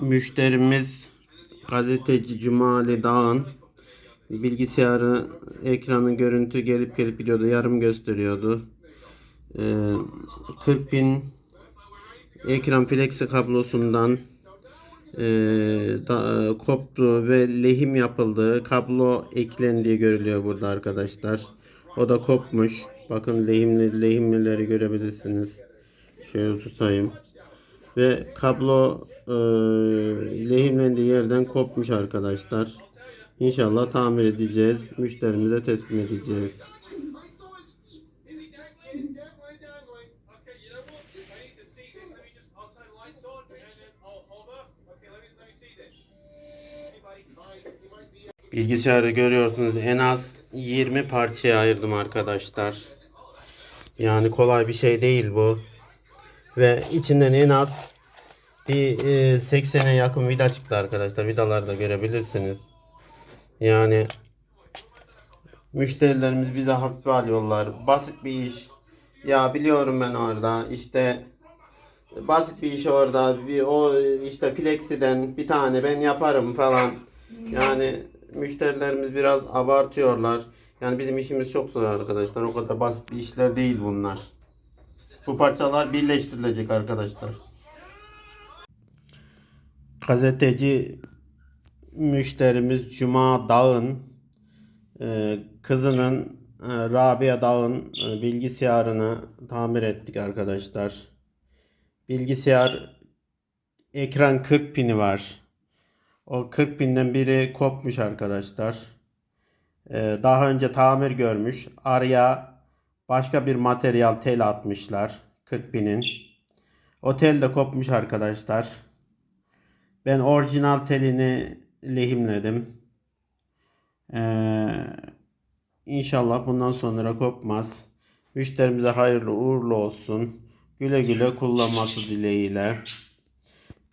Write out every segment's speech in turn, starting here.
Müşterimiz gazeteci Cumali Dağ'ın bilgisayarı ekranı görüntü gelip gelip gidiyordu. Yarım gösteriyordu. Ee, 40 bin ekran flexi kablosundan e, da, koptu ve lehim yapıldı. Kablo eklendiği görülüyor burada arkadaşlar. O da kopmuş. Bakın lehimli lehimlileri görebilirsiniz. Şöyle tutayım. Ve kablo e, lehimlendiği yerden kopmuş arkadaşlar. İnşallah tamir edeceğiz. Müşterimize teslim edeceğiz. Bilgisayarı görüyorsunuz en az 20 parçaya ayırdım arkadaşlar. Yani kolay bir şey değil bu. Ve içinden en az bir e, 80'e yakın vida çıktı arkadaşlar. Vidaları da görebilirsiniz. Yani müşterilerimiz bize hafife alıyorlar. Basit bir iş. Ya biliyorum ben orada işte basit bir iş orada bir o işte Flexi'den bir tane ben yaparım falan. Yani müşterilerimiz biraz abartıyorlar. Yani bizim işimiz çok zor arkadaşlar. O kadar basit bir işler değil bunlar. Bu parçalar birleştirilecek arkadaşlar. Gazeteci müşterimiz Cuma Dağ'ın e, kızının e, Rabia Dağ'ın e, bilgisayarını tamir ettik arkadaşlar. Bilgisayar ekran 40 pini var. O 40 pinden biri kopmuş arkadaşlar. Daha önce tamir görmüş. Araya başka bir materyal tel atmışlar 40 pinin. O tel de kopmuş arkadaşlar. Ben orijinal telini lehimledim. Ee, inşallah bundan sonra kopmaz. Müşterimize hayırlı uğurlu olsun. Güle güle kullanması dileğiyle.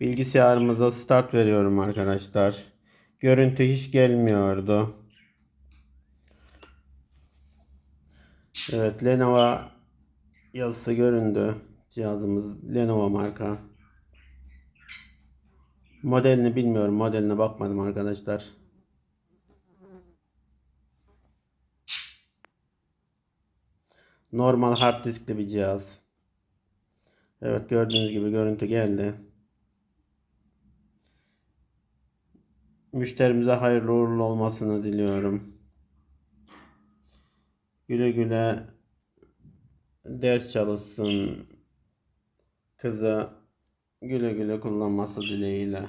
Bilgisayarımıza start veriyorum arkadaşlar. Görüntü hiç gelmiyordu. Evet Lenovo yazısı göründü. Cihazımız Lenovo marka. Modelini bilmiyorum. Modeline bakmadım arkadaşlar. Normal hard diskli bir cihaz. Evet gördüğünüz gibi görüntü geldi. Müşterimize hayırlı uğurlu olmasını diliyorum. Güle güle ders çalışsın. Kıza güle güle kullanması dileğiyle.